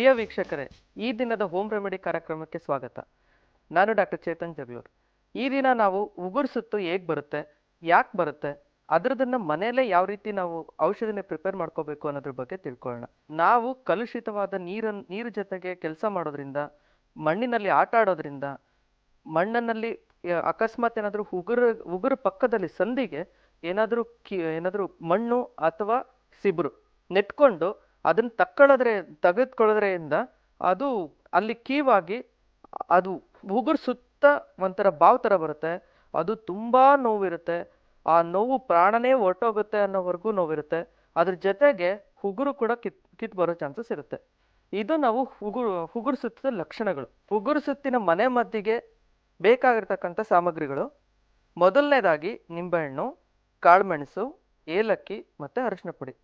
ಪ್ರಿಯ ವೀಕ್ಷಕರೇ, ಈ ದಿನದ ಹೋಮ್ ರೆಮಿಡಿ ಕಾರ್ಯಕ್ರಮಕ್ಕೆ ಸ್ವಾಗತ. ನಾನು ಡಾಕ್ಟರ್ ಚೇತನ್ ಜಗಳೂರ್ ಈ ದಿನ ನಾವು ಉಗುರು ಸುತ್ತು ಹೇಗೆ ಬರುತ್ತೆ, ಯಾಕೆ ಬರುತ್ತೆ, ಅದರದನ್ನ ಮನೆಯಲ್ಲೇ ಯಾವ ರೀತಿ ನಾವು ಔಷಧಿನ ಪ್ರಿಪೇರ್ ಮಾಡ್ಕೋಬೇಕು ಅನ್ನೋದ್ರ ಬಗ್ಗೆ ತಿಳ್ಕೊಳ್ಳೋಣ. ನಾವು ಕಲುಷಿತವಾದ ನೀರನ್ ನೀರು ಜೊತೆಗೆ ಕೆಲಸ ಮಾಡೋದ್ರಿಂದ, ಮಣ್ಣಿನಲ್ಲಿ ಆಟ ಆಡೋದ್ರಿಂದ ಮಣ್ಣಿನಲ್ಲಿ ಅಕಸ್ಮಾತ್ ಏನಾದರೂ ಉಗುರು ಉಗುರು ಪಕ್ಕದಲ್ಲಿ ಸಂದಿಗೆ ಏನಾದರೂ ಕಿ, ಏನಾದರೂ ಮಣ್ಣು ಅಥವಾ ಸಿಬ್ರು ನೆಟ್ಕೊಂಡು ಅದನ್ನ ತಕ್ಕೊಳ್ಳೋದ್ರೆ ತೆಗೆದುಕೊಳ್ಳೋದ್ರಿಂದ ಅದು ಅಲ್ಲಿ ಕೀವಾಗಿ ಅದು ಉಗುರು ಸುತ್ತ ಒಂಥರ ಬಾವು ಥರ ಬರುತ್ತೆ. ಅದು ತುಂಬ ನೋವಿರುತ್ತೆ. ಆ ನೋವು ಪ್ರಾಣನೇ ಹೊರ್ಟೋಗುತ್ತೆ ಅನ್ನೋವರೆಗೂ ನೋವಿರುತ್ತೆ. ಅದ್ರ ಜೊತೆಗೆ ಉಗುರು ಕೂಡ ಕಿತ್ ಕಿತ್ ಬರೋ ಚಾನ್ಸಸ್ ಇರುತ್ತೆ. ಇದು ನಾವು ಉಗುರು ಉಗುರು ಸುತ್ತದ ಲಕ್ಷಣಗಳು. ಉಗುರು ಸುತ್ತಿನ ಮನೆ ಮದ್ದಿಗೆ ಬೇಕಾಗಿರ್ತಕ್ಕಂಥ ಸಾಮಗ್ರಿಗಳು. ಮೊದಲನೇದಾಗಿ ನಿಂಬೆಹಣ್ಣು ಕಾಳುಮೆಣಸು ಏಲಕ್ಕಿ ಮತ್ತು ಅರಿಶಿನ ಪುಡಿ.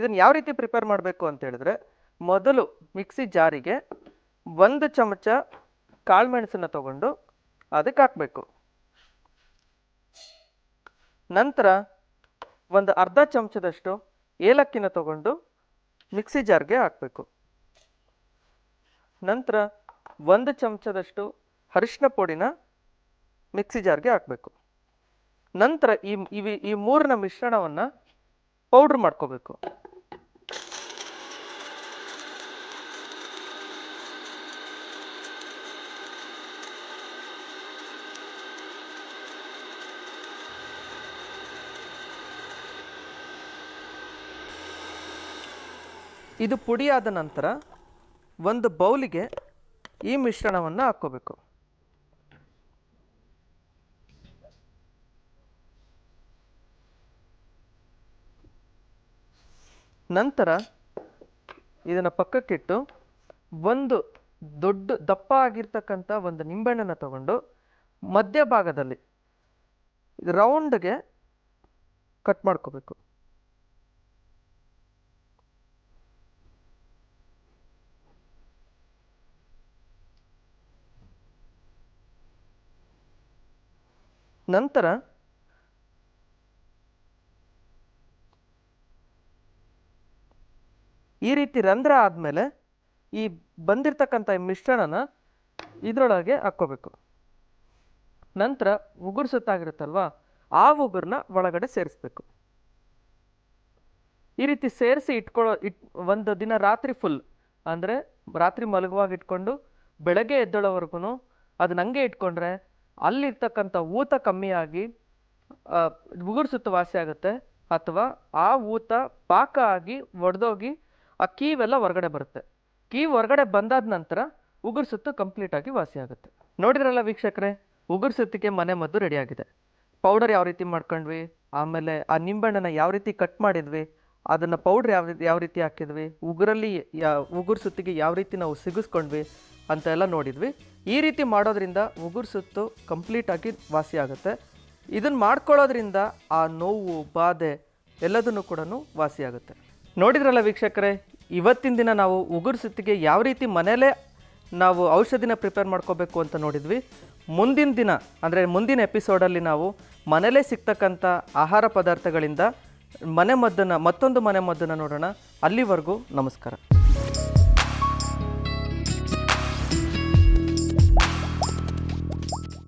ಇದನ್ನು ಯಾವ ರೀತಿ ಪ್ರಿಪೇರ್ ಮಾಡಬೇಕು ಅಂತ ಹೇಳಿದ್ರೆ, ಮೊದಲು ಮಿಕ್ಸಿ ಜಾರಿಗೆ ಒಂದು ಚಮಚ ಕಾಳುಮೆಣಸನ್ನು ತಗೊಂಡು ಅದಕ್ಕೆ ಹಾಕಬೇಕು. ನಂತರ ಒಂದು ಅರ್ಧ ಚಮಚದಷ್ಟು ಏಲಕ್ಕಿನ ತಗೊಂಡು ಮಿಕ್ಸಿ ಜಾರ್ಗೆ ಹಾಕಬೇಕು. ನಂತರ ಒಂದು ಚಮಚದಷ್ಟು ಅರಿಶಿನ ಪುಡಿನ ಮಿಕ್ಸಿ ಜಾರ್ಗೆ ಹಾಕಬೇಕು. ನಂತರ ಈ ಈ ಮೂರನ ಮಿಶ್ರಣವನ್ನು ಪೌಡ್ರ್ ಮಾಡ್ಕೋಬೇಕು. ಇದು ಪುಡಿಯಾದ ನಂತರ ಒಂದು ಬೌಲಿಗೆ ಈ ಮಿಶ್ರಣವನ್ನು ಹಾಕ್ಕೋಬೇಕು. ನಂತರ ಇದನ್ನು ಪಕ್ಕಕ್ಕಿಟ್ಟು ಒಂದು ದೊಡ್ಡ ದಪ್ಪ ಆಗಿರ್ತಕ್ಕಂಥ ಒಂದು ನಿಂಬೆಹಣ್ಣನ್ನು ತಗೊಂಡು ಮಧ್ಯಭಾಗದಲ್ಲಿ ರೌಂಡ್ಗೆ ಕಟ್ ಮಾಡ್ಕೋಬೇಕು. ನಂತರ ಈ ರೀತಿ ರಂಧ್ರ ಆದಮೇಲೆ ಈ ಬಂದಿರತಕ್ಕಂಥ ಮಿಶ್ರಣನ ಇದರೊಳಗೆ ಹಾಕ್ಕೋಬೇಕು. ನಂತರ ಉಗುರು ಸುತ್ತಾಗಿರುತ್ತಲ್ವ, ಆ ಉಗುರನ್ನ ಒಳಗಡೆ ಸೇರಿಸ್ಬೇಕು. ಈ ರೀತಿ ಸೇರಿಸಿ ಇಟ್ಕೊಳ್ಳೋ ಇಟ್, ಒಂದು ದಿನ ರಾತ್ರಿ ಫುಲ್ ಅಂದರೆ ರಾತ್ರಿ ಮಲಗುವಾಗ ಇಟ್ಕೊಂಡು ಬೆಳಗ್ಗೆ ಎದ್ದೇಳೋವರೆಗೂ ಅದನ್ನ ಹಂಗೆ ಇಟ್ಕೊಂಡ್ರೆ ಅಲ್ಲಿರ್ತಕ್ಕಂಥ ಊತ ಕಮ್ಮಿಯಾಗಿ ಉಗುರು ಸುತ್ತು ವಾಸಿ ಆಗುತ್ತೆ. ಅಥವಾ ಆ ಊತ ಪಾಕ ಆಗಿ ಒಡೆದೋಗಿ ಆ ಕೀವೆಲ್ಲ ಹೊರಗಡೆ ಬರುತ್ತೆ. ಕೀ ಹೊರಗಡೆ ಬಂದಾದ ನಂತರ ಉಗುರು ಸುತ್ತು ಕಂಪ್ಲೀಟ್ ಆಗಿ ವಾಸಿ ಆಗುತ್ತೆ. ನೋಡಿದ್ರಲ್ಲ ವೀಕ್ಷಕರೇ ಉಗುರು ಸುತ್ತಿಗೆ ಮನೆ ಮದ್ದು ರೆಡಿಯಾಗಿದೆ ಪೌಡರ್ ಯಾವ ರೀತಿ ಮಾಡ್ಕೊಂಡ್ವಿ? ಆಮೇಲೆ ಆ ನಿಂಬೆಹಣ್ಣನ್ನ ಯಾವ ರೀತಿ ಕಟ್ ಮಾಡಿದ್ವಿ? ಅದನ್ನು ಪೌಡ್ರ್ ಯಾವ ಯಾವ ರೀತಿ ಹಾಕಿದ್ವಿ? ಉಗುರಲ್ಲಿ ಯಾ, ಉಗುರು ಸುತ್ತಿಗೆ ಯಾವ ರೀತಿ ನಾವು ಸಿಗಿಸ್ಕೊಂಡ್ವಿ ಅಂತ ಎಲ್ಲ ನೋಡಿದ್ವಿ. ಈ ರೀತಿ ಮಾಡೋದ್ರಿಂದ ಉಗುರು ಸುತ್ತು ಕಂಪ್ಲೀಟಾಗಿ ವಾಸಿ ಆಗುತ್ತೆ. ಇದನ್ನು ಮಾಡ್ಕೊಳ್ಳೋದ್ರಿಂದ ಆ ನೋವು, ಬಾಧೆ ಎಲ್ಲದನ್ನು ಕೂಡ ವಾಸಿ ಆಗುತ್ತೆ. ನೋಡಿದ್ರಲ್ಲ ವೀಕ್ಷಕರೇ, ಇವತ್ತಿನ ದಿನ ನಾವು ಉಗುರು ಸುತ್ತಿಗೆ ಯಾವ ರೀತಿ ಮನೆಯಲ್ಲೇ ನಾವು ಔಷಧಿನ ಪ್ರಿಪೇರ್ ಮಾಡ್ಕೋಬೇಕು ಅಂತ ನೋಡಿದ್ವಿ. ಮುಂದಿನ ದಿನ, ಅಂದರೆ ಮುಂದಿನ ಎಪಿಸೋಡಲ್ಲಿ ನಾವು ಮನೆಯಲ್ಲೇ ಸಿಗ್ತಕ್ಕಂಥ ಆಹಾರ ಪದಾರ್ಥಗಳಿಂದ ಮನೆ ಮದ್ದನ್ನು ಮತ್ತೊಂದು ಮನೆ ಮದ್ದನ್ನು ನೋಡೋಣ. ಅಲ್ಲಿವರೆಗೂ ನಮಸ್ಕಾರ.